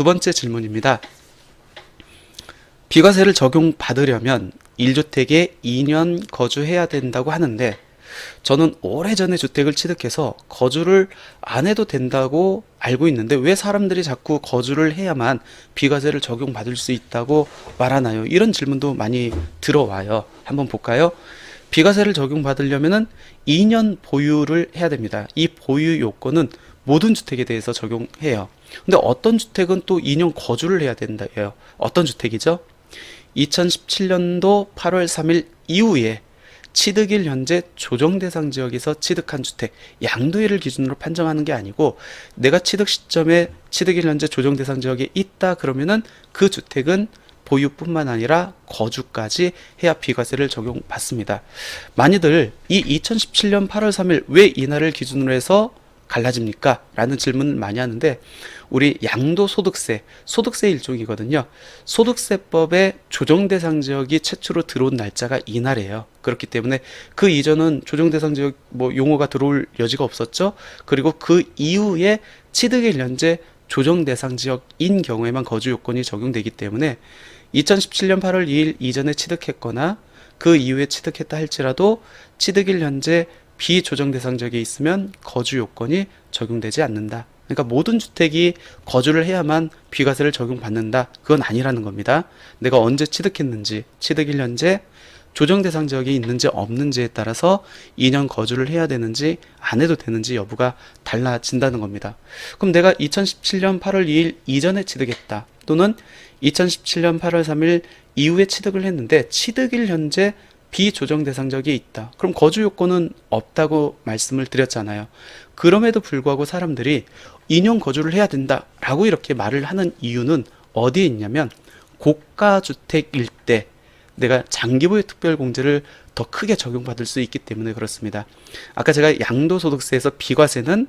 두 번째 질문입니다. 비과세를 적용받으려면 1주택에 2년 거주해야 된다고 하는데 저는 오래전에 주택을 취득해서 거주를 안 해도 된다고 알고 있는데 왜 사람들이 자꾸 거주를 해야만 비과세를 적용받을 수 있다고 말하나요? 이런 질문도 많이 들어와요. 한번 볼까요? 비과세를 적용받으려면은 2년 보유를 해야 됩니다. 이 보유 요건은 모든 주택에 대해서 적용해요. 근데 어떤 주택은 또 2년 거주를 해야 된다예요. 어떤 주택이죠? 2017년도 8월 3일 이후에 취득일 현재 조정 대상 지역에서 취득한 주택 양도일을 기준으로 판정하는 게 아니고 내가 취득 시점에 취득일 현재 조정 대상 지역에 있다 그러면은 그 주택은 보유뿐만 아니라 거주까지 해야 비과세를 적용받습니다. 많이들 이 2017년 8월 3일 왜 이날을 기준으로 해서 갈라집니까? 라는 질문을 많이 하는데 우리 양도소득세, 소득세 일종이거든요. 소득세법의 조정 대상 지역이 최초로 들어온 날짜가 이날이에요. 그렇기 때문에 그 이전은 조정 대상 지역 뭐 용어가 들어올 여지가 없었죠. 그리고 그 이후에 취득일 현재 조정 대상 지역인 경우에만 거주 요건이 적용되기 때문에 2017년 8월 2일 이전에 취득했거나 그 이후에 취득했다 할지라도 취득일 현재 비조정 대상 지역에 있으면 거주 요건이 적용되지 않는다. 그러니까 모든 주택이 거주를 해야만 비과세를 적용받는다. 그건 아니라는 겁니다. 내가 언제 취득했는지, 취득일 현재 조정 대상 지역이 있는지 없는지에 따라서 2년 거주를 해야 되는지 안 해도 되는지 여부가 달라진다는 겁니다. 그럼 내가 2017년 8월 2일 이전에 취득했다. 또는 2017년 8월 3일 이후에 취득을 했는데 취득일 현재 비조정 대상 지역에 있다. 그럼 거주 요건은 없다고 말씀을 드렸잖아요. 그럼에도 불구하고 사람들이 2년 거주를 해야 된다라고 이렇게 말을 하는 이유는 어디에 있냐면 고가 주택일 때 내가 장기보유 특별공제를 더 크게 적용받을 수 있기 때문에 그렇습니다. 아까 제가 양도소득세에서 비과세는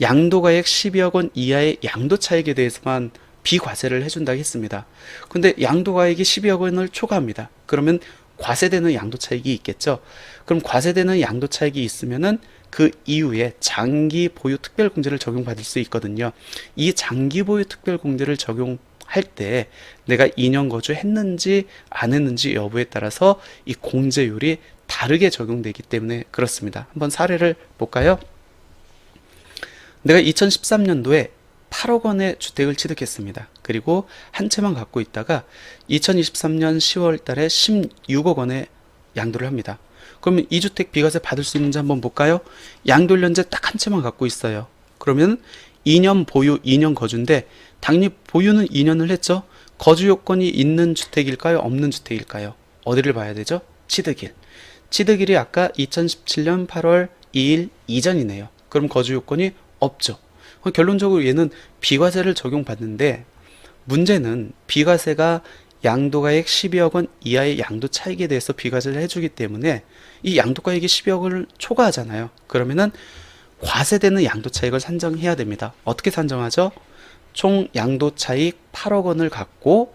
양도가액 12억 원 이하의 양도 차익에 대해서만 비과세를 해준다고 했습니다. 근데 양도가액이 12억 원을 초과합니다. 그러면 과세되는 양도 차익이 있겠죠. 그럼 과세되는 양도 차익이 있으면은 그 이후에 장기 보유 특별 공제를 적용받을 수 있거든요. 이 장기 보유 특별 공제를 적용 할 때 내가 2년 거주했는지 안 했는지 여부에 따라서 이 공제율이 다르게 적용되기 때문에 그렇습니다. 한번 사례를 볼까요? 내가 2013년도에 8억 원의 주택을 취득했습니다. 그리고 한 채만 갖고 있다가 2023년 10월 달에 16억 원에 양도를 합니다. 그러면 이 주택 비과세 받을 수 있는지 한번 볼까요? 현재 딱한 채만 갖고 있어요. 그러면 2년 보유, 2년 거주인데 당연히 보유는 2년을 했죠. 거주 요건이 있는 주택일까요? 없는 주택일까요? 어디를 봐야 되죠? 취득일. 취득일이 아까 2017년 8월 2일 이전이네요. 그럼 거주 요건이 없죠. 결론적으로 얘는 비과세를 적용받는데 문제는 비과세가 양도가액 12억 원 이하의 양도 차익에 대해서 비과세를 해주기 때문에 이 양도가액이 12억 원을 초과하잖아요. 그러면은 과세되는 양도 차익을 산정해야 됩니다. 어떻게 산정하죠? 총 양도 차익 8억 원을 갖고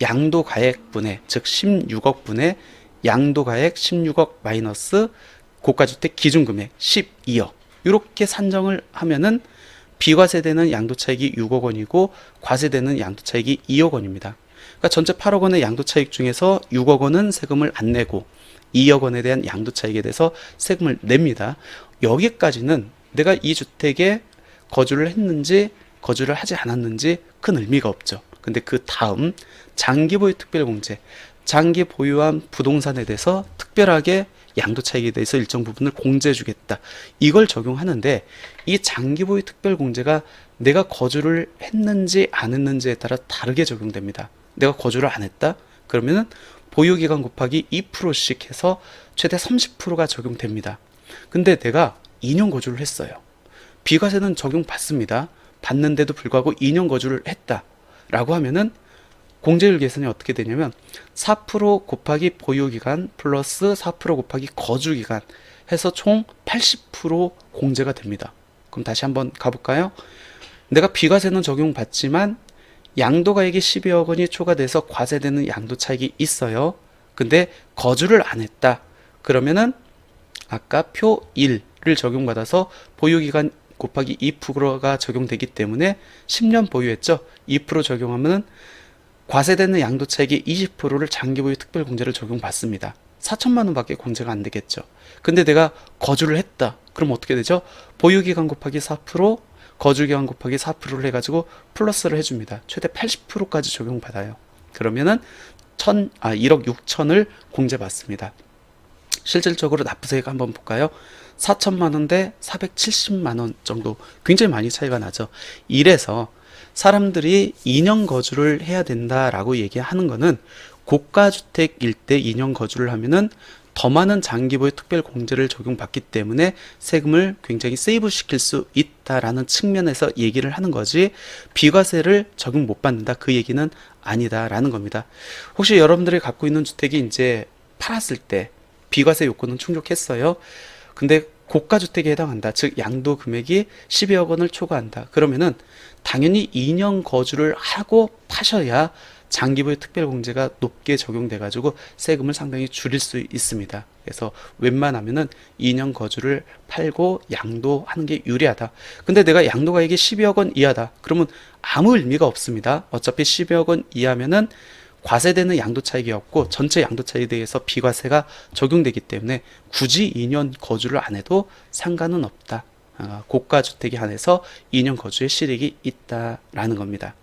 양도가액 분의 즉 16억 분의 양도가액 16억 마이너스 고가주택 기준금액 12억 이렇게 산정을 하면은 비과세되는 양도차익이 6억 원이고 과세되는 양도차익이 2억 원입니다. 그러니까 전체 8억 원의 양도차익 중에서 6억 원은 세금을 안 내고 2억 원에 대한 양도차익에 대해서 세금을 냅니다. 여기까지는 내가 이 주택에 거주를 했는지 거주를 하지 않았는지 큰 의미가 없죠. 근데 그 다음 장기 보유 특별공제, 장기 보유한 부동산에 대해서 특별하게 양도 차익에 대해서 일정 부분을 공제해 주겠다. 이걸 적용하는데 이 장기 보유 특별 공제가 내가 거주를 했는지 안 했는지에 따라 다르게 적용됩니다. 내가 거주를 안 했다? 그러면은 보유 기간 곱하기 2%씩 해서 최대 30%가 적용됩니다. 근데 내가 2년 거주를 했어요. 비과세는 적용받습니다. 받는데도 불구하고 2년 거주를 했다. 라고 하면은 공제율 계산이 어떻게 되냐면 4% 곱하기 보유기간 플러스 4% 곱하기 거주기간 해서 총 80% 공제가 됩니다. 그럼 다시 한번 가볼까요? 내가 비과세는 적용받지만 양도가액이 12억 원이 초과돼서 과세되는 양도 차익이 있어요. 근데 거주를 안 했다. 그러면은 아까 표 1을 적용받아서 보유기간 곱하기 2%가 적용되기 때문에 10년 보유했죠. 2% 적용하면은 과세되는 양도 차익의 20%를 장기 보유 특별 공제를 적용받습니다. 4천만 원밖에 공제가 안 되겠죠. 근데 내가 거주를 했다. 그럼 어떻게 되죠? 보유 기간 곱하기 4%, 거주 기간 곱하기 4%를 해가지고 플러스를 해줍니다. 최대 80%까지 적용받아요. 그러면은 천, 아, 1억 6천을 공제받습니다. 실질적으로 납부세가 한번 볼까요? 4천만 원 대 470만 원 정도 굉장히 많이 차이가 나죠. 이래서 사람들이 2년 거주를 해야 된다라고 얘기하는 거는 고가 주택일 때 2년 거주를 하면은 더 많은 장기보유 특별 공제를 적용받기 때문에 세금을 굉장히 세이브 시킬 수 있다라는 측면에서 얘기를 하는 거지 비과세를 적용 못 받는다 그 얘기는 아니다라는 겁니다. 혹시 여러분들이 갖고 있는 주택이 이제 팔았을 때 비과세 요건은 충족했어요. 근데 고가 주택에 해당한다. 즉 양도 금액이 12억 원을 초과한다. 그러면은 당연히 2년 거주를 하고 파셔야 장기보유 특별공제가 높게 적용돼 가지고 세금을 상당히 줄일 수 있습니다. 그래서 웬만하면은 2년 거주를 팔고 양도하는 게 유리하다. 근데 내가 양도가액이 12억 원 이하다. 그러면 아무 의미가 없습니다. 어차피 12억 원 이하면은 과세되는 양도 차익이 없고 전체 양도 차익에 대해서 비과세가 적용되기 때문에 굳이 2년 거주를 안 해도 상관은 없다. 아, 고가 주택에 한해서 2년 거주의 실익이 있다라는 겁니다.